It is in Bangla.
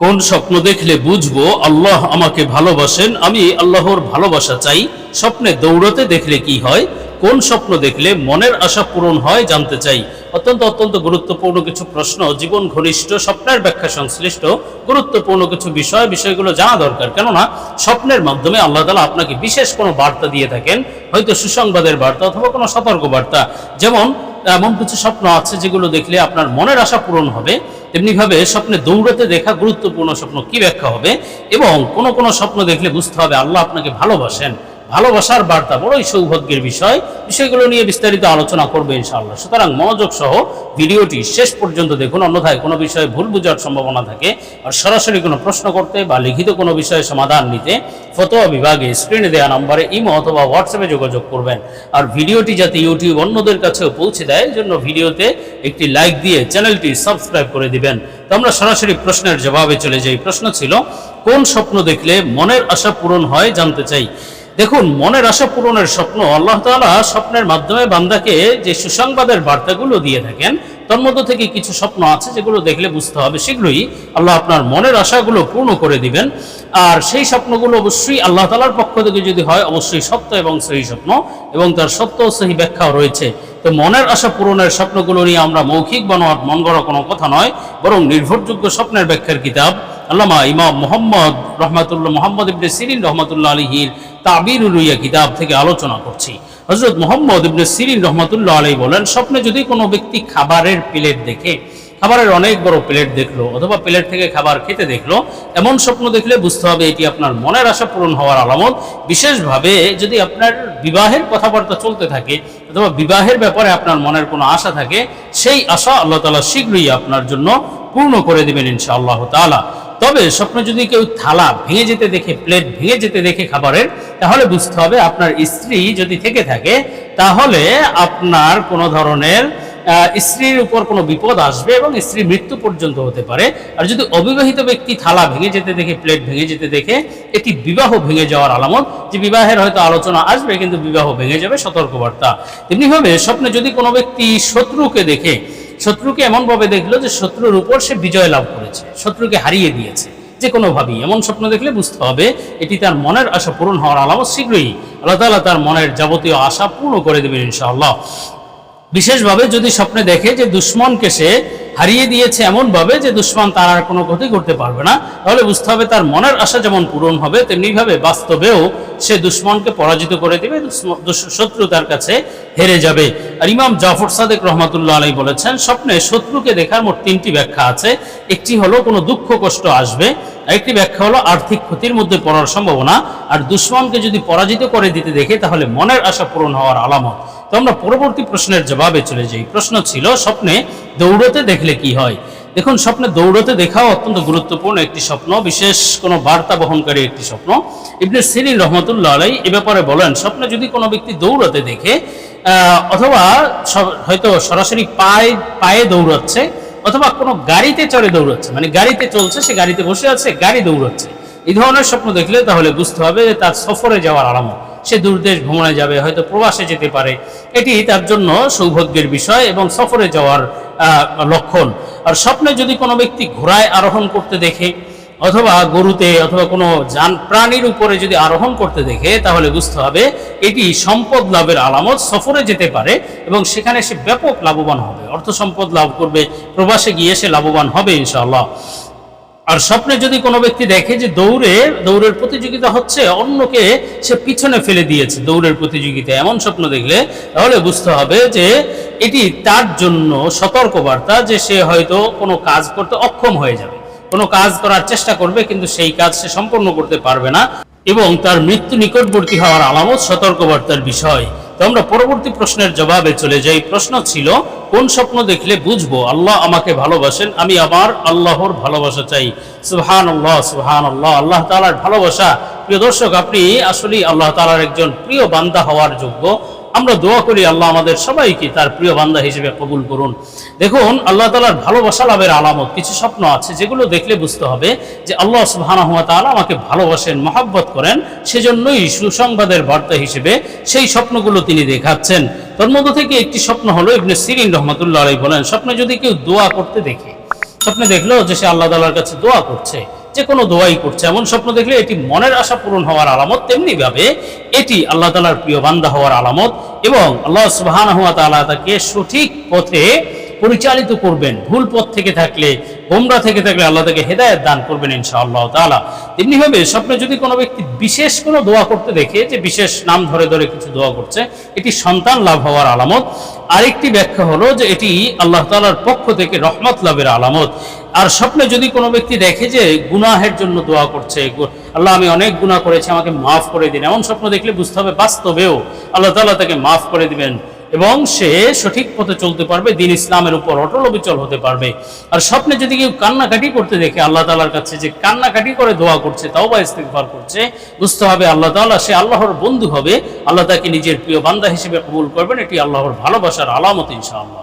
কোন স্বপ্ন দেখলে বুঝব, আল্লাহ আমাকে ভালোবাসেন, আমি আল্লাহর ভালোবাসা চাই। স্বপ্নে দৌড়তে দেখলে কি হয়? কোন স্বপ্ন দেখলে মনের আশা পূরণ হয় জানতে চাই। অত্যন্ত অত্যন্ত গুরুত্বপূর্ণ কিছু প্রশ্ন, জীবন ঘনিষ্ঠ, স্বপ্নের ব্যাখ্যা সংশ্লিষ্ট, গুরুত্বপূর্ণ কিছু বিষয়, বিষয়গুলো জানা দরকার। কেননা, স্বপ্নের মাধ্যমে আল্লাহ তালা আপনাকে বিশেষ কোনো বার্তা দিয়ে থাকেন, হয়তো সুসংবাদের বার্তা অথবা কোনো সতর্ক বার্তা যেমন, এমন কিছু স্বপ্ন আছে যেগুলো দেখলে আপনার মনের আশা পূরণ হবে। তেমনিভাবে স্বপ্নে দৌড়াতে দেখা গুরুত্বপূর্ণ স্বপ্ন কি ব্যাখ্যা হবে? এবং কোন কোন স্বপ্ন দেখলে বুঝতে হবে আল্লাহ আপনাকে ভালোবাসেন। ভালোবাসার বার্তা, বড়ই সৌভাগ্যের বিষয়। বিষয়গুলো নিয়ে বিস্তারিত আলোচনা করবে ইনশাআল্লাহ। সুতরাং মনোযোগ সহ ভিডিওটি শেষ পর্যন্ত দেখুন, অন্যথায় কোনো বিষয়ে ভুল বোঝার সম্ভাবনা থাকে আর সরাসরি কোনো প্রশ্ন করতে বা লিখিত কোনো বিষয়ে সমাধান নিতে ফতোয়া বিভাগে স্ক্রিনে দেওয়া নম্বরে ইমো অথবা হোয়াটসঅ্যাপে যোগাযোগ করবেন। আর ভিডিওটি যাতে ইউটিউব অন্যদের কাছেও পৌঁছে দেয় জন্য ভিডিওতে একটি লাইক দিয়ে চ্যানেলটি সাবস্ক্রাইব করে দিবেন। তো আমরা সরাসরি প্রশ্নের জবাবে চলে যাই। প্রশ্ন ছিল, কোন স্বপ্ন দেখলে মনের আশা পূরণ হয় জানতে চাই। দেখুন, মনের আশা পূরণের স্বপ্ন আল্লাহ তালা স্বপ্নের মাধ্যমে বান্দাকে যে সুসংবাদের বার্তাগুলো দিয়ে থাকেন, তার মধ্য থেকে কিছু স্বপ্ন আছে যেগুলো দেখলে বুঝতে হবে শীঘ্রই। আল্লাহ আপনার মনের আশাগুলো পূর্ণ করে দিবেন। আর সেই স্বপ্নগুলো অবশ্যই আল্লাহ তালার পক্ষ থেকে যদি হয়, অবশ্যই সত্য এবং সহি স্বপ্ন এবং তার সত্য সহি ব্যাখ্যাও রয়েছে। তো মনের আশা পূরণের স্বপ্নগুলো নিয়ে আমরা মৌখিক বানোয়ার মন গড়া কোনো কথা নয়, বরং নির্ভরযোগ্য স্বপ্নের ব্যাখ্যার কিতাব আল্লামা ইমাম মোহাম্মদ রহমাতুল্লাহ মোহাম্মদ ইবনে সিরিন রহমাতুল্লাহ আলহির তাবির উলুইয়া কিতাব থেকে আলোচনা করছি। হজরত মোহাম্মদ ইবনে সিরিন রহমাতুল্লাহ আলী বলেন, স্বপ্নে যদি কোনো ব্যক্তি খাবারের প্লেট দেখে, খাবারের অনেক বড় প্লেট দেখল অথবা প্লেট থেকে খাবার খেতে দেখল, এমন স্বপ্ন দেখলে বুঝতে হবে এটি আপনার মনের আশা পূরণ হওয়ার আলামত। বিশেষভাবে যদি আপনার বিবাহের কথাবার্তা চলতে থাকে অথবা বিবাহের ব্যাপারে আপনার মনের কোনো আশা থাকে, সেই আশা আল্লাহ তালা শীঘ্রই আপনার জন্য পূর্ণ করে দেবেন ইনশা আল্লাহ তালা তবে স্বপ্নে যদি কেউ থালা ভেঙে যেতে দেখে, প্লেট ভেঙে যেতে দেখে খাবারের, তাহলে বুঝতে হবে আপনার স্ত্রী যদি থেকে থাকে, তাহলে আপনার কোনো ধরনের স্ত্রীর উপর কোনো বিপদ আসবে এবং স্ত্রীর মৃত্যু পর্যন্ত হতে পারে। আর যদি অবিবাহিত ব্যক্তি থালা ভেঙে যেতে দেখে, প্লেট ভেঙে যেতে দেখে, এটি বিবাহ ভেঙে যাওয়ার আলামত, যে বিবাহের হয়তো আলোচনা আসবে কিন্তু বিবাহ ভেঙে যাবে, সতর্কবার্তা। তেমনিভাবে স্বপ্নে যদি কোনো ব্যক্তি শত্রুকে দেখে শত্রুকে এমনভাবে দেখল যে শত্রুর উপর সে বিজয় লাভ করেছে, শত্রুকে হারিয়ে দিয়েছে। যে কোনোভাবেই, এমন স্বপ্ন দেখলে বুঝতে হবে, এটি তার মনের আশা পূরণ হওয়ার আলামত শীঘ্রই। আল্লাহ তাআলা তার মনের যাবতীয় আশা পূর্ণ করে দেবেন ইনশাআল্লাহ। বিশেষভাবে যদি স্বপ্নে দেখে যে দুশ্মনকে সে হারিয়ে দিয়েছে এমনভাবে যে দুশ্মন তার আর কোনো ক্ষতি করতে পারবে না, তাহলে বুঝতে হবে তার মনের আশা যেমন পূরণ হবে, তেমনিভাবে বাস্তবেও সে দুশ্মনকে পরাজিত করে দেবে শত্রু তার কাছে হেরে যাবে। আর ইমাম জাফর সাদেক রহমাতুল্লাহ আলাই বলেছেন, স্বপ্নে শত্রুকে দেখার মোট তিনটি ব্যাখ্যা আছে। একটি হলো, কোনো দুঃখ কষ্ট আসবে, আরেকটি ব্যাখ্যা হলো, আর্থিক ক্ষতির মধ্যে পড়ার সম্ভাবনা। আর দুশ্মনকে যদি পরাজিত করে দিতে দেখে, তাহলে মনের আশা পূরণ হওয়ার আলামত। তো আমরা পরবর্তী প্রশ্নের জবাবে চলে যাই। প্রশ্ন ছিল, স্বপ্নে দৌড়তে দেখলে কি হয়? দেখুন, স্বপ্নে দৌড়তে দেখাও অত্যন্ত গুরুত্বপূর্ণ একটি স্বপ্ন, বিশেষ কোনো বার্তা বহনকারী একটি স্বপ্ন। ইবনে সিরিন রহমতুল্লাহ আলাই এ ব্যাপারে বলেন, স্বপ্নে যদি কোনো ব্যক্তি দৌড়তে দেখে অথবা হয়তো সরাসরি পায়ে পায়ে দৌড়াচ্ছে, অথবা কোনো গাড়িতে চড়ে দৌড়াচ্ছে মানে গাড়িতে চলছে, সে গাড়িতে বসে আছে, গাড়ি দৌড়াচ্ছে, এই ধরনের স্বপ্ন দেখলে তাহলে বুঝতে হবে যে তার সফরে যাওয়ার আলামত সে দূরদেশ ভ্রমণে যাবে, হয়তো প্রবাসে যেতে পারে। এটি তার জন্য সৌভাগ্যের বিষয় এবং সফরে যাওয়ার লক্ষণ। আর স্বপ্নে যদি কোনো ব্যক্তি ঘোড়ায় আরোহণ করতে দেখে, অথবা গরুতে অথবা কোনো যান প্রাণীর উপরে যদি আরোহণ করতে দেখে, তাহলে বুঝতে হবে এটি সম্পদ লাভের আলামত, সফরে যেতে পারে এবং সেখানে সে ব্যাপক লাভবান হবে। অর্থ সম্পদ লাভ করবে, প্রবাসে গিয়ে সে লাভবান হবে, ইনশাআল্লাহ। আর স্বপ্নে যদি কোনো ব্যক্তি দেখে যে দৌড়ে, দৌড়ের প্রতিযোগিতা হচ্ছে, অন্যকে সে পিছনে ফেলে দিয়েছে দৌড়ের প্রতিযোগিতা এমন স্বপ্ন দেখলে, তাহলে বুঝতে হবে যে এটি তার জন্য সতর্কবার্তা যে সে হয়তো কোনো কাজ করতে অক্ষম হয়ে যাবে। কোনো কাজ করার চেষ্টা করবে, কিন্তু সেই কাজ সে সম্পন্ন করতে পারবে না এবং তার মৃত্যু নিকটবর্তী হওয়ার আলামত সতর্কবার্তার বিষয়। তো আমরা পরবর্তী প্রশ্নের জবাবে চলে যাই। প্রশ্ন ছিল, কোন স্বপ্ন দেখলে বুঝব? আল্লাহ আমাকে ভালোবাসেন, আমি আমার আল্লাহর ভালোবাসা চাই। সুহান আল্লাহ সুহান আল্লাহ আল্লাহ তালার ভালোবাসা। প্রিয় দর্শক, আপনি আসলেই আল্লাহ তালার একজন প্রিয় বান্দা হওয়ার যোগ্য। আমরা দোয়া করি আল্লাহ আমাদের সবাইকে তার প্রিয় বান্দা হিসেবে কবুল করুন। দেখুন, আল্লাহ তালার ভালোবাসা লাভের আলামত। কিছু স্বপ্ন আছে, যেগুলো দেখলে বুঝতে হবে যে আল্লাহ সুবহানাহু হুয়া তাআলা আমাকে ভালোবাসেন, মহাব্বত করেন, সেজন্যই সুসংবাদের বার্তা হিসেবে সেই স্বপ্নগুলো তিনি দেখাচ্ছেন। তোর মধ্য থেকে একটি স্বপ্ন হলো ইবনে সিরিন রহমতুল্লাহ আলাই বলেন, স্বপ্নে যদি কেউ দোয়া করতে দেখে, স্বপ্নে দেখল যে সে আল্লাহ তালার কাছে দোয়া করছে, যে কোনো দোয়াই করছে, এমন স্বপ্ন দেখলে এটি মনের আশা পূরণ হওয়ার আলামত তেমনি ভাবে এটি আল্লাহ তালার প্রিয় বান্দা হওয়ার আলামত। এবং আল্লাহ সুবাহান তাকে সঠিক পথে পরিচালিত করবেন। ভুল পথ থেকে থাকলে, গোমরা থেকে থাকলে আল্লাহ তাকে হেদায়ত দান করবেন ইনশাআল্লাহ তাআলা। তেমনিভাবে স্বপ্নে যদি কোনো ব্যক্তি বিশেষ কোনো দোয়া করতে দেখে যে বিশেষ নাম ধরে ধরে কিছু দোয়া করছে, এটি সন্তান লাভ হওয়ার আলামত। আরেকটি ব্যাখ্যা হলো যে এটি আল্লাহ তাআলার পক্ষ থেকে রহমত লাভের আলামত। আর স্বপ্নে যদি কোনো ব্যক্তি দেখে যে গুনাহের জন্য দোয়া করছে আল্লাহ আমি অনেক গুনাহ করেছি, আমাকে মাফ করে দিন। এমন স্বপ্ন দেখলে বুঝতে হবে বাস্তবেও আল্লাহ তাআলা তাকে মাফ করে দিবেন এবং সে সঠিক পথে চলতে পারবে, দিন ইসলামের উপর অটল অবিচল হতে পারবে। আর স্বপ্নে যদি কেউ কান্নাকাটি করতে দেখে আল্লাহ তাআলার কাছে যে কান্নাকাটি করে দোয়া করছে তাও বা ইস্তেগফার করছে, বুঝতে হবে আল্লাহ তাআলা সে আল্লাহর বন্ধু হবে, আল্লাহ তাকে নিজের প্রিয় বান্দা হিসেবে কবুল করবেন, এটি আল্লাহর ভালোবাসার আলামত ইনশাআল্লাহ।